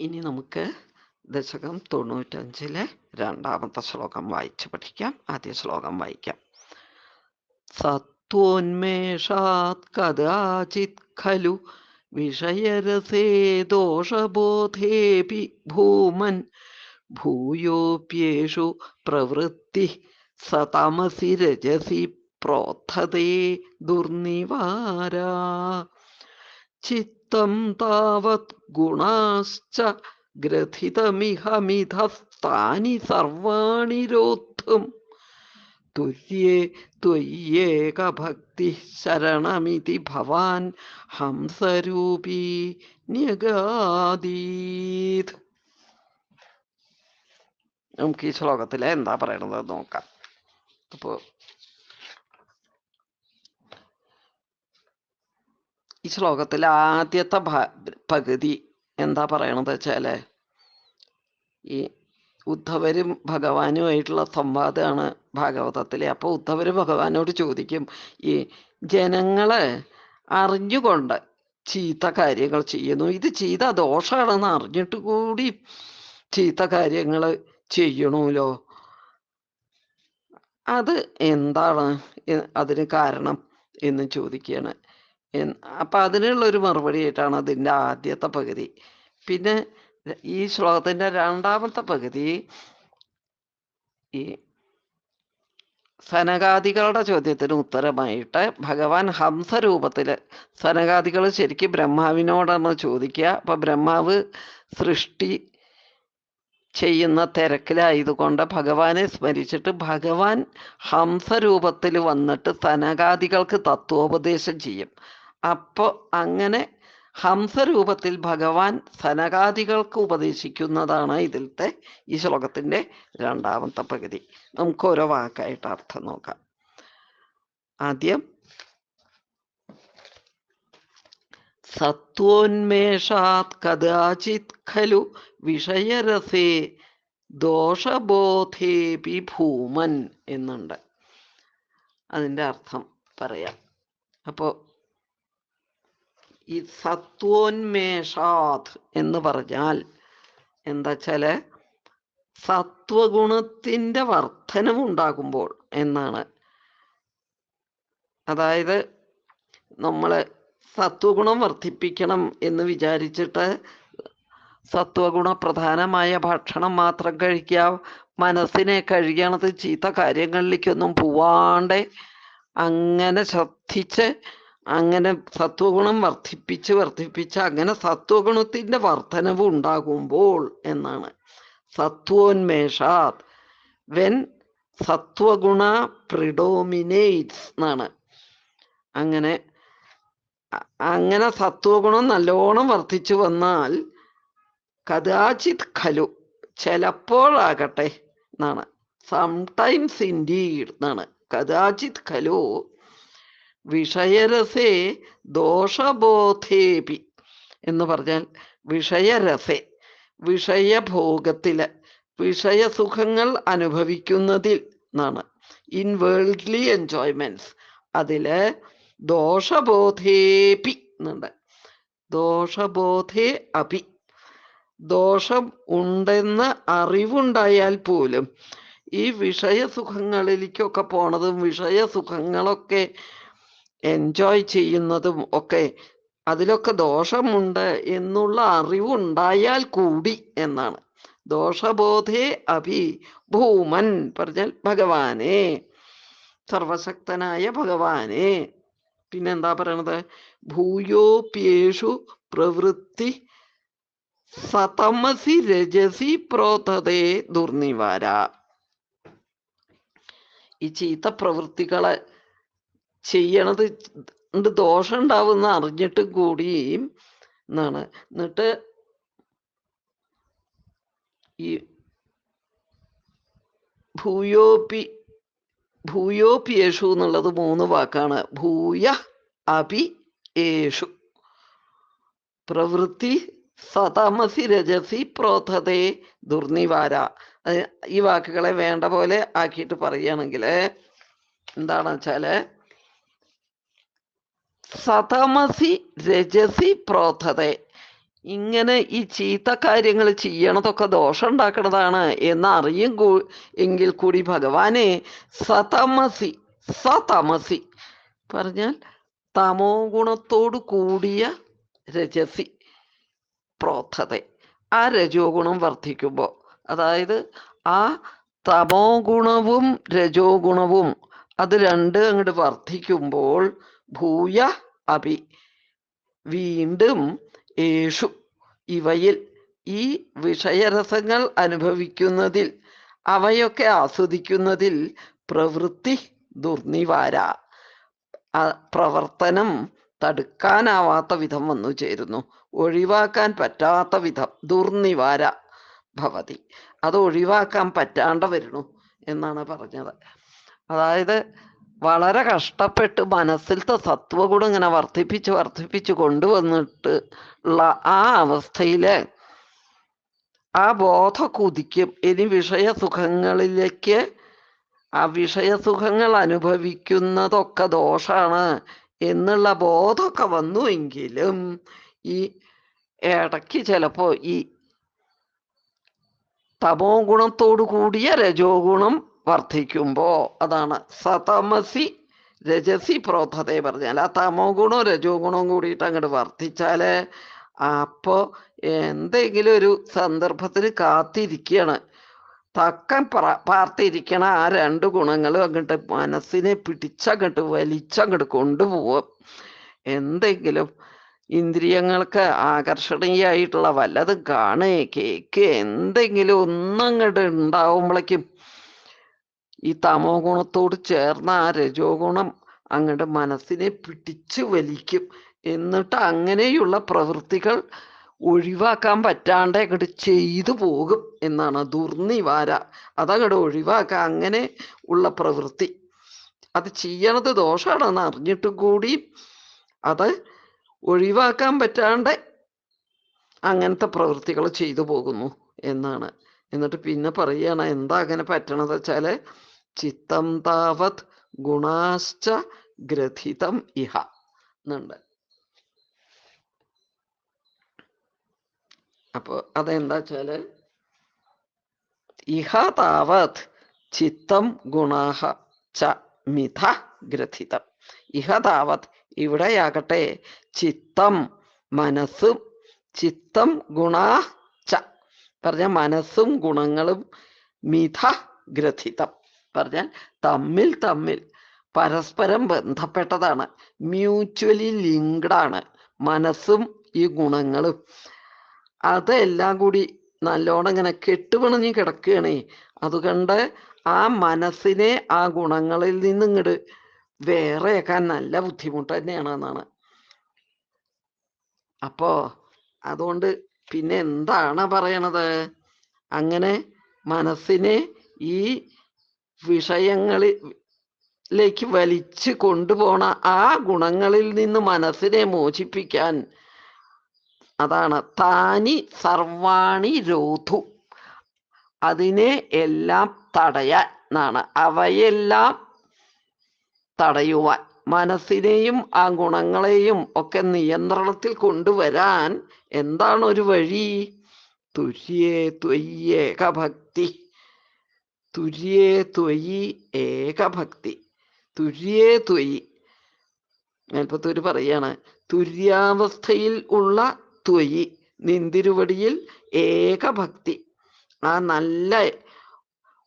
ഇനി നമുക്ക് ദശകം തൊണ്ണൂറ്റഞ്ചിലെ രണ്ടാമത്തെ ശ്ലോകം വായിച്ച് പഠിക്കാം. ആദ്യ ശ്ലോകം വായിക്കാം. സത്വോന്മേഷാത് കഥാചിത് ഖലു വിഷയരസേ ദോഷബോധേപി ഭൂമൻ ഭൂയോപ്യേഷു പ്രവൃത്തി സതമസി രജസി പ്രോത്ഥതേ ദുർനിവാരാ. ചിത്തം താവത് ഗുണാശ്ച ഗ്രഥിതമിഹ മിഥസ്ഥാനി സർവാണി രോദ്ധും തുര്യേ ത്വയ്യേക ഭക്തി ശരണമിതി ഭവാൻ ഹംസരൂപീ ന്യഗാദീത് നമുക്ക് ഈ ശ്ലോകത്തിലെ എന്താ പറയണത് നോക്കാം. അപ്പോ ഈ ശ്ലോകത്തിലെ ആദ്യത്തെ പകുതി എന്താ പറയണത് വെച്ചാൽ ഈ ഉദ്ധവരും ഭഗവാനുമായിട്ടുള്ള സംവാദമാണ് ഭാഗവതത്തിലെ. അപ്പോൾ ഉദ്ധവർ ഭഗവാനോട് ചോദിക്കും ഈ ജനങ്ങൾ അറിഞ്ഞുകൊണ്ട് ചീത്ത കാര്യങ്ങൾ ചെയ്യുന്നു. ഇത് ചെയ്ത ദോഷമാണെന്ന് അറിഞ്ഞിട്ട് കൂടി ചീത്ത കാര്യങ്ങൾ ചെയ്യണമല്ലോ അത് എന്താണ് അതിന് കാരണം എന്ന് ചോദിക്കുകയാണ് അപ്പൊ അതിനുള്ള ഒരു മറുപടി ആയിട്ടാണ് അതിന്റെ ആദ്യത്തെ പകുതി. പിന്നെ ഈ ശ്ലോകത്തിന്റെ രണ്ടാമത്തെ പകുതി ഈ സനകാദികളുടെ ചോദ്യത്തിന് ഉത്തരമായിട്ട് ഭഗവാൻ ഹംസരൂപത്തിൽ സനകാദികൾ ശരിക്കും ബ്രഹ്മാവിനോടാണ് ചോദിക്കുക. അപ്പൊ ബ്രഹ്മാവ് സൃഷ്ടി ചെയ്യുന്ന തിരക്കിലായതുകൊണ്ട് ഭഗവാനെ സ്മരിച്ചിട്ട് ഭഗവാൻ ഹംസരൂപത്തിൽ വന്നിട്ട് സനകാദികൾക്ക് തത്വോപദേശം ചെയ്യും. അപ്പോൾ അങ്ങനെ ഹംസരൂപത്തിൽ ഭഗവാൻ സനകാദികൾക്ക് ഉപദേശിക്കുന്നതാണ് ഇതിലത്തെ ഈ ശ്ലോകത്തിന്റെ രണ്ടാമത്തെ പകുതി. നമുക്ക് ഓരോ വാക്കായിട്ട് അർത്ഥം നോക്കാം. ആദ്യം സത്വോന്മേഷാത് കഥാചിത് ഖലു വിഷയരസേ ദോഷബോധേപി ഭൂമൻ എന്നുണ്ട്. അതിന്റെ അർത്ഥം പറയാം. അപ്പോൾ ഈ സത്വോന്മേഷാത് എന്ന് പറഞ്ഞാൽ എന്താ വെച്ചാൽ സത്വഗുണത്തിന്റെ വർധനം ഉണ്ടാകുമ്പോൾ എന്നാണ്. അതായത് നമ്മൾ സത്വഗുണം വർദ്ധിപ്പിക്കണം എന്ന് വിചാരിച്ചിട്ട് സത്വഗുണ പ്രധാനമായ ഭക്ഷണം മാത്രം കഴിക്കുക മനസ്സിനെ കഴിയണത് ചീത്ത കാര്യങ്ങളിലേക്കൊന്നും പോവാണ്ട് അങ്ങനെ ശ്രദ്ധിച്ച് അങ്ങനെ സത്വഗുണം വർദ്ധിപ്പിച്ച് വർദ്ധിപ്പിച്ച് അങ്ങനെ സത്വഗുണത്തിന്റെ വർധനവ് ഉണ്ടാകുമ്പോൾ എന്നാണ്. സത്വോന്മേഷാത്. വെൻ സത്വഗുണ പ്രിഡോമിനേറ്റ്സ് എന്നാണ്. അങ്ങനെ അങ്ങനെ സത്വഗുണം നല്ലോണം വർദ്ധിച്ചു വന്നാൽ കഥാചിത് ഖലു ചിലപ്പോഴാകട്ടെ എന്നാണ്. സംടൈംസ് ഇൻഡീഡ് എന്നാണ്. കഥാചിത് ഖലു വിഷയരസേ ദോഷബോധേപി എന്ന് പറഞ്ഞാൽ വിഷയരസേ വിഷയഭോഗത്തിൽ വിഷയസുഖങ്ങൾ അനുഭവിക്കുന്നതിൽ എന്നാണ് ഇൻ വേൾഡ്ലി എൻജോയ്മെന്റ്സ് അതിൽ ദോഷബോധേപി എന്നുണ്ട് ദോഷബോധേ അപി. ദോഷം ഉണ്ടെന്ന് അറിവുണ്ടായാൽ പോലും ഈ വിഷയസുഖങ്ങളിലേക്കൊക്കെ പോണതും വിഷയസുഖങ്ങളൊക്കെ എൻജോയ് ചെയ്യുന്നതും ഒക്കെ അതിലൊക്കെ ദോഷമുണ്ട് എന്നുള്ള അറിവുണ്ടായാൽ കൂടി എന്നാണ്. ദോഷബോധേ അഭി ഭൂമൻ പറഞ്ഞാൽ ഭഗവാനെ സർവശക്തനായ ഭഗവാനെ. പിന്നെന്താ പറയണത്? ഭൂയോപ്യേഷു പ്രവൃത്തി സതമസി രജസി പ്രോതദേ ദുർനിവാര. ഈ ചീത്ത പ്രവൃത്തികളെ ചെയ്യണത് ദോഷം ഉണ്ടാവുന്ന അറിഞ്ഞിട്ട് കൂടി എന്നാണ് എന്നിട്ട് ഈ ഭൂയോപി ഭൂയോപി യേശു എന്നുള്ളത് മൂന്ന് വാക്കാണ്. ഭൂയ അപി യേശു പ്രവൃത്തി സതമസി രജസി പ്രോധതേ ദുർനിവാര. ഈ വാക്കുകളെ വേണ്ട പോലെ ആക്കിയിട്ട് പറയുകയാണെങ്കിൽ എന്താണെന്ന് വെച്ചാൽ സതമസി രജസി പ്രോധതേ ഇങ്ങനെ ഈ ചീത്ത കാര്യങ്ങൾ ചെയ്യണതൊക്കെ ദോഷം ഉണ്ടാക്കണതാണ് എന്നറിയും കൂ എങ്കിൽ കൂടി ഭഗവാനെ. സതമസി സതമസി പറഞ്ഞാൽ തമോ ഗുണത്തോട് കൂടിയ രജസി പ്രോദ്ധത. ആ രജോ ഗുണം വർദ്ധിക്കുമ്പോൾ അതായത് ആ തമോ ഗുണവും രജോ ഗുണവും അത് രണ്ട് അങ്ങോട്ട് വർദ്ധിക്കുമ്പോൾ ഭൂയ അപി വീണ്ടും യേശു ഇവയിൽ ഈ വിഷയരസങ്ങൾ അനുഭവിക്കുന്നതിൽ അവയൊക്കെ ആസ്വദിക്കുന്നതിൽ പ്രവൃത്തി ദുർനിവാര. പ്രവർത്തനം തടുക്കാനാവാത്ത വിധം വന്നു ചേരുന്നു. ഒഴിവാക്കാൻ പറ്റാത്ത വിധം ദുർനിവാര ഭവതി. അത് ഒഴിവാക്കാൻ പറ്റാണ്ട് വരുന്നു എന്നാണ് പറഞ്ഞത്. അതായത് വളരെ കഷ്ടപ്പെട്ട് മനസ്സിലത്തെ സത്വഗുണം ഇങ്ങനെ വർദ്ധിപ്പിച്ച് വർദ്ധിപ്പിച്ച് കൊണ്ടുവന്നിട്ട് ഉള്ള ആ അവസ്ഥയിൽ ആ ബോധ കുതിക്കും. ഇനി വിഷയസുഖങ്ങളിലേക്ക് ആ വിഷയസുഖങ്ങൾ അനുഭവിക്കുന്നതൊക്കെ ദോഷാണ് എന്നുള്ള ബോധമൊക്കെ വന്നു എങ്കിലും ഈ ഇടയ്ക്ക് ചിലപ്പോ ഈ തമോ ഗുണത്തോടു കൂടിയ രജോ ഗുണം വർദ്ധിക്കുമ്പോ അതാണ് സതമസി രജസി പ്രോധതയെ പറഞ്ഞാൽ ആ തമോ ഗുണവും രജോ ഗുണവും കൂടിയിട്ട് അങ്ങോട്ട് വർദ്ധിച്ചാൽ അപ്പോ എന്തെങ്കിലും ഒരു സന്ദർഭത്തിന് കാത്തിരിക്കുകയാണ് തക്കം പാർത്തിരിക്കണ ആ രണ്ട് ഗുണങ്ങളും അങ്ങോട്ട് മനസ്സിനെ പിടിച്ചങ്ങോട്ട് വലിച്ചങ്ങോട്ട് കൊണ്ടുപോവും. എന്തെങ്കിലും ഇന്ദ്രിയങ്ങൾക്ക് ആകർഷണീയമായിട്ടുള്ള വല്ലതും കാണേ കേക്ക് എന്തെങ്കിലും ഒന്നങ്ങോട്ട് ഉണ്ടാവുമ്പോഴേക്കും ഈ തമോ ഗുണത്തോട് ചേർന്ന ആ രജോ ഗുണം അങ്ങയുടെ മനസ്സിനെ പിടിച്ചു വലിക്കും. എന്നിട്ട് അങ്ങനെയുള്ള പ്രവൃത്തികൾ ഒഴിവാക്കാൻ പറ്റാണ്ട് അങ്ങോട്ട് ചെയ്തു പോകും എന്നാണ് ദുർനിവാര. അതങ്ങോട്ട് ഒഴിവാക്കാൻ അങ്ങനെ ഉള്ള പ്രവൃത്തി. അത് ചെയ്യണത് ദോഷമാണെന്ന് അറിഞ്ഞിട്ട് കൂടി അത് ഒഴിവാക്കാൻ പറ്റാണ്ട് അങ്ങനത്തെ പ്രവൃത്തികൾ ചെയ്തു പോകുന്നു എന്നാണ്. എന്നിട്ട് പിന്നെ പറയുകയാണ് എന്താ അങ്ങനെ പറ്റണത് വെച്ചാൽ ചിത്തം താവത് ഗുണാശ്ച ഗ്രഥിതം ഇഹ എന്നുണ്ട്. അപ്പൊ അതെന്താ വെച്ചാൽ ഇഹ താവത് ചിത്തം ഗുണാഹ ച മിഥ ഗ്രഥിതം. ഇഹ താവത് ഇവിടെയാകട്ടെ ചിത്തം മനസ്സും ചിത്തം ഗുണാ ച. പറഞ്ഞ മനസ്സും ഗുണങ്ങളും മിഥ ഗ്രഥിതം. പറഞ്ഞാൽ തമ്മിൽ തമ്മിൽ പരസ്പരം ബന്ധപ്പെട്ടതാണ്. മ്യൂച്വലി ലിങ്ക്ഡ് ആണ് മനസ്സും ഈ ഗുണങ്ങളും. അതെല്ലാം കൂടി നല്ലോണം ഇങ്ങനെ കെട്ടുപിണഞ്ഞ് കിടക്കുകയാണേ. അതുകൊണ്ട് ആ മനസ്സിനെ ആ ഗുണങ്ങളിൽ നിന്ന് ഇങ്ങോട്ട് വേറെയൊക്കെ നല്ല ബുദ്ധിമുട്ട് തന്നെയാണ് എന്നാണ് അപ്പോ അതുകൊണ്ട് പിന്നെ എന്താണ് പറയണത്? അങ്ങനെ മനസ്സിനെ ഈ വിഷയങ്ങളിലേക്ക് വലിച്ചു കൊണ്ടുപോണ ആ ഗുണങ്ങളിൽ നിന്ന് മനസ്സിനെ മോചിപ്പിക്കാൻ അതാണ് താനി സർവാണി രോധു. അതിനെ എല്ലാം തടയാൻ എന്നാണ്. അവയെല്ലാം തടയുവാൻ. മനസ്സിനെയും ആ ഗുണങ്ങളെയും ഒക്കെ നിയന്ത്രണത്തിൽ കൊണ്ടുവരാൻ എന്താണ് ഒരു വഴി? തുര്യേ ത്വയ്യേക ഏകഭക്തി തുര്യേ ത്വയി ഏകഭക്തി. തുര്യേ ത്വയി. മേൽപ്പത്തൂര് പറയാണ്. തുര്യാവസ്ഥയിൽ ഉള്ള ത്വയി നിന്തിരുവടിയിൽ ഏകഭക്തി. ആ നല്ല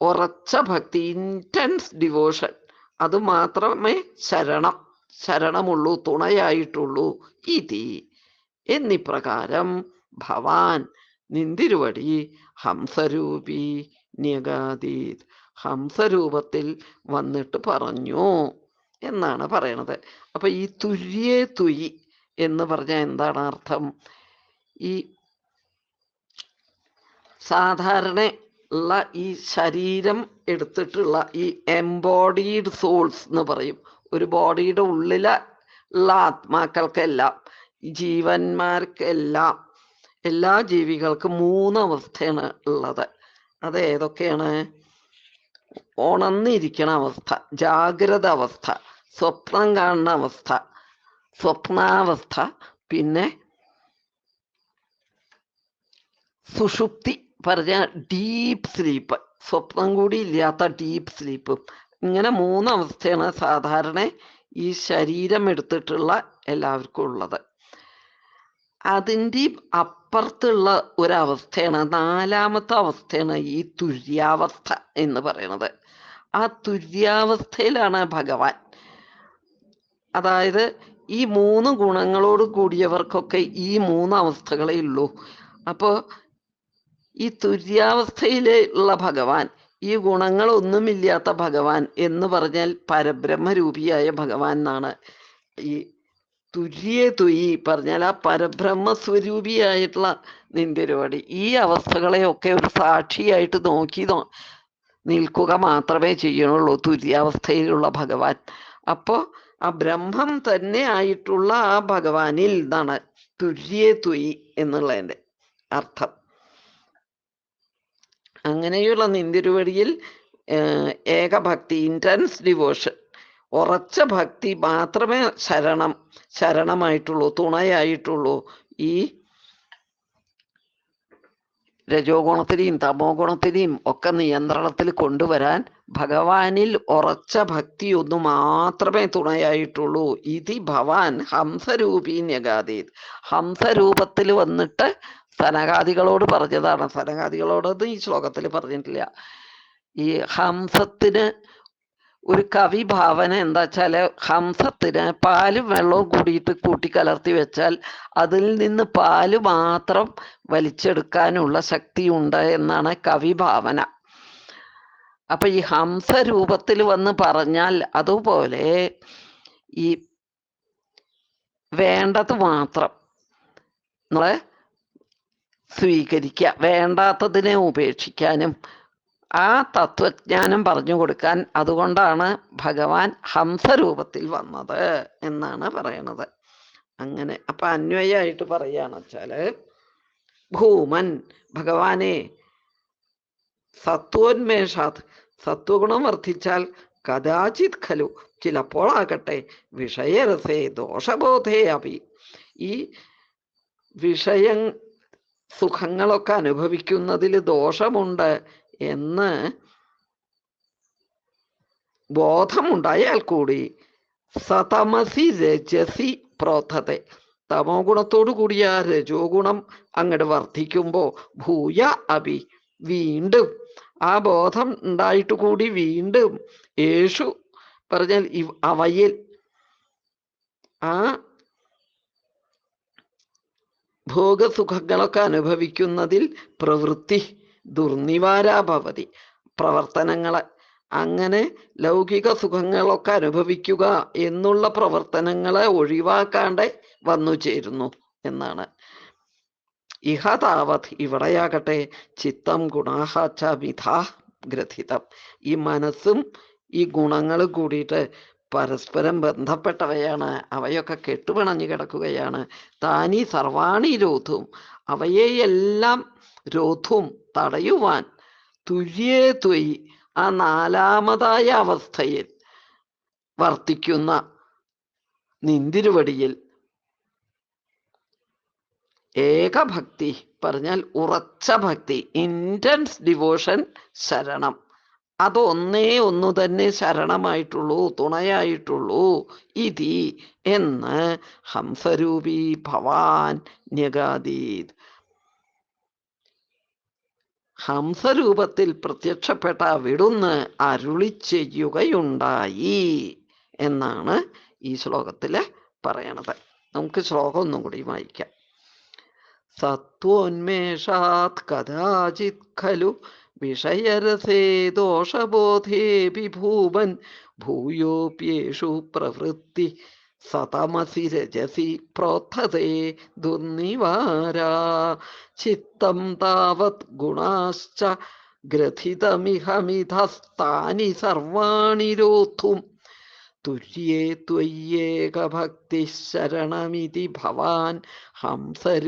ഉറച്ച ഭക്തി ഇന്റൻസ് ഡിവോഷൻ അത് മാത്രമേ ശരണം ശരണമുള്ളൂ തുണയായിട്ടുള്ളൂ. ഇതി. എന്നിപ്രകാരം ഭവാൻ നിന്തിരുവടി ഹംസരൂപി ന്യഗാതീത്. ഹംസരൂപത്തിൽ വന്നിട്ട് പറഞ്ഞു എന്നാണ് പറയണത്. അപ്പൊ ഈ തുര്യേ തുയി എന്ന് പറഞ്ഞാൽ എന്താണ് അർത്ഥം? ഈ സാധാരണ ഉള്ള ഈ ശരീരം എടുത്തിട്ടുള്ള ഈ എംബോഡീഡ് സോൾസ് എന്ന് പറയും. ഒരു ബോഡിയുടെ ഉള്ളിലെ ഉള്ള ആത്മാക്കൾക്കെല്ലാം ജീവന്മാർക്കെല്ലാം എല്ലാ ജീവികൾക്കും മൂന്ന് അവസ്ഥയാണ് ഉള്ളത്. അത് ഏതൊക്കെയാണ്? ഉണർന്നിരിക്കണ അവസ്ഥ ജാഗ്രത അവസ്ഥ സ്വപ്നം കാണുന്ന അവസ്ഥ സ്വപ്നാവസ്ഥ പിന്നെ സുഷുപ്തി പറഞ്ഞ ഡീപ്പ് സ്ലീപ്പ് സ്വപ്നം കൂടി ഇല്ലാത്ത ഡീപ്പ് സ്ലീപ്പ് ഇങ്ങനെ മൂന്ന് അവസ്ഥയാണ് സാധാരണ ഈ ശരീരം എടുത്തിട്ടുള്ള എല്ലാവർക്കും ഉള്ളത്. അതിന്റെ അപ്പുറത്തുള്ള ഒരവസ്ഥയാണ് നാലാമത്തെ അവസ്ഥയാണ് ഈ തുര്യാവസ്ഥ എന്ന് പറയുന്നത്. ആ തുര്യാവസ്ഥയിലാണ് ഭഗവാൻ. അതായത് ഈ മൂന്ന് ഗുണങ്ങളോട് കൂടിയവർക്കൊക്കെ ഈ മൂന്ന് അവസ്ഥകളേ ഉള്ളൂ. അപ്പോൾ ഈ തുര്യാവസ്ഥയിലുള്ള ഭഗവാൻ ഈ ഗുണങ്ങളൊന്നുമില്ലാത്ത ഭഗവാൻ എന്ന് പറഞ്ഞാൽ പരബ്രഹ്മരൂപിയായ ഭഗവാൻ എന്നാണ് ഈ തുര്യ തുയി പറഞ്ഞാൽ ആ പരബ്രഹ്മ സ്വരൂപിയായിട്ടുള്ള നിന്തിരുവടി ഈ അവസ്ഥകളെയൊക്കെ ഒരു സാക്ഷിയായിട്ട് നോക്കി നിൽക്കുക മാത്രമേ ചെയ്യണുള്ളൂ തുര്യാവസ്ഥയിലുള്ള ഭഗവാൻ. അപ്പോൾ ആ ബ്രഹ്മം തന്നെ ആയിട്ടുള്ള ആ ഭഗവാനിൽ നിന്നാണ് തുര്യ തുയി എന്നുള്ളതിന്റെ അർത്ഥം. അങ്ങനെയുള്ള നിന്തിരുവടിയിൽ ഏകഭക്തി ഇന്റൻസ് ഡിവോഷൻ ഉറച്ച ഭക്തി മാത്രമേ ശരണം ശരണമായിട്ടുള്ളൂ തുണയായിട്ടുള്ളൂ. ഈ രജോ ഗുണത്തിനെയും തമോ ഗുണത്തിനെയും ഒക്കെ നിയന്ത്രണത്തിൽ കൊണ്ടുവരാൻ ഭഗവാനിൽ ഉറച്ച ഭക്തി ഒന്നു മാത്രമേ തുണയായിട്ടുള്ളൂ. ഇതി ഭവാൻ ഹംസരൂപീ ന്യഗാതീത് ഹംസരൂപത്തിൽ വന്നിട്ട് സനകാദികളോട് പറഞ്ഞതാണ്. സനകാദികളോടൊന്നും ഈ ശ്ലോകത്തിൽ പറഞ്ഞിട്ടില്ല. ഈ ഹംസത്തിന് ഒരു കവി ഭാവന എന്താ വെച്ചാൽ ഹംസത്തിന് പാലും വെള്ളവും കൂടിയിട്ട് കൂട്ടിക്കലർത്തി വെച്ചാൽ അതിൽ നിന്ന് പാൽ മാത്രം വലിച്ചെടുക്കാനുള്ള ശക്തിയുണ്ട് എന്നാണ് കവി ഭാവന അപ്പൊ ഈ ഹംസ രൂപത്തിൽ വന്ന് പറഞ്ഞാൽ അതുപോലെ ഈ വേണ്ടത് മാത്രം നമ്മളെ സ്വീകരിക്കുക വേണ്ടാത്തതിനെ ഉപേക്ഷിക്കാനും ആ തത്വജ്ഞാനം പറഞ്ഞു കൊടുക്കാൻ അതുകൊണ്ടാണ് ഭഗവാൻ ഹംസരൂപത്തിൽ വന്നത് എന്നാണ് പറയണത്. അങ്ങനെ അപ്പൊ അന്വയമായിട്ട് പറയുകയാണ് വെച്ചാൽ ഭൂമൻ ഭഗവാനെ സത്വോന്മേഷാത് സത്വഗുണം വർദ്ധിച്ചാൽ കഥാചിത് ഖലു ചിലപ്പോൾ ആകട്ടെ വിഷയരസേ ദോഷബോധേ അപി ഈ വിഷയ സുഖങ്ങളൊക്കെ അനുഭവിക്കുന്നതിൽ ദോഷമുണ്ട് എന്ന് ബോധമുണ്ടായാൽ കൂടി സതമസി രജസി പ്രോധത്തെ തമോ ഗുണത്തോടു കൂടിയ രജോ ഗുണം അങ്ങോട്ട് വർദ്ധിക്കുമ്പോ ഭൂയ അഭി വീണ്ടും. ആ ബോധം ഉണ്ടായിട്ട് കൂടി വീണ്ടും യേശു പറഞ്ഞാൽ അവയിൽ ആ ഭോഗസുഖങ്ങളൊക്കെ അനുഭവിക്കുന്നതിൽ പ്രവൃത്തി ദുർനിവാരാഭവതി. പ്രവർത്തനങ്ങളെ അങ്ങനെ ലൗകിക സുഖങ്ങളൊക്കെ അനുഭവിക്കുക എന്നുള്ള പ്രവർത്തനങ്ങളെ ഒഴിവാക്കാണ്ട് വന്നു ചേരുന്നു എന്നാണ്. ഇഹ താവത് ഇവിടെയാകട്ടെ. ചിത്തം ഗുണാഹ മിഥാ ഗ്രഥിതം. ഈ മനസ്സും ഈ ഗുണങ്ങൾ കൂടിയിട്ട് പരസ്പരം ബന്ധപ്പെട്ടവയാണ്. അവയൊക്കെ കെട്ടുപിണഞ്ഞു കിടക്കുകയാണ്. താനി സർവാണി രോധും. അവയെയെല്ലാം രോധും തടയുവാൻ തുര്യേ ത്വയി ആ നാലാമതായ അവസ്ഥയിൽ വർത്തിക്കുന്ന നിന്തിരുവടിയിൽ. ഏകഭക്തി പറഞ്ഞാൽ ഉറച്ച ഭക്തി. ഇന്റൻസ് ഡിവോഷൻ ശരണം. അതൊന്നേ ഒന്നു തന്നെ ശരണമായിട്ടുള്ളൂ തുണയായിട്ടുള്ളൂ. ഇതി എന്ന് ഹംസരൂപി ഭവാൻ ന്യഗാദീത്. ഹംസരൂപത്തിൽ പ്രത്യക്ഷപ്പെട്ട വിടുന്ന് അരുളി ചെയ്യുകയുണ്ടായി എന്നാണ് ഈ ശ്ലോകത്തിൽ പറയണത്. നമുക്ക് ശ്ലോകം ഒന്നും കൂടി വായിക്കാം. സത്വോന്മേഷാത് കഥാചിത് ഖലു വിഷയരസേ ദോഷബോധേ വിഭൂവൻ ഭൂയോപ്യേഷു പ്രവൃത്തി സതമസി രജസി പ്രോത്ഥതേ ദുർനിവാരാ ചിത്തം താവത് ഗുണാശ്ച ഗ്രഥിതമിഹമിധസ്താനി സർവാണി രോധും തുര്യേ ത്വയ്യേകഭക്തി ശരണമിതി ഭവാൻ ഹംസരൂപീന്യഗാദീത്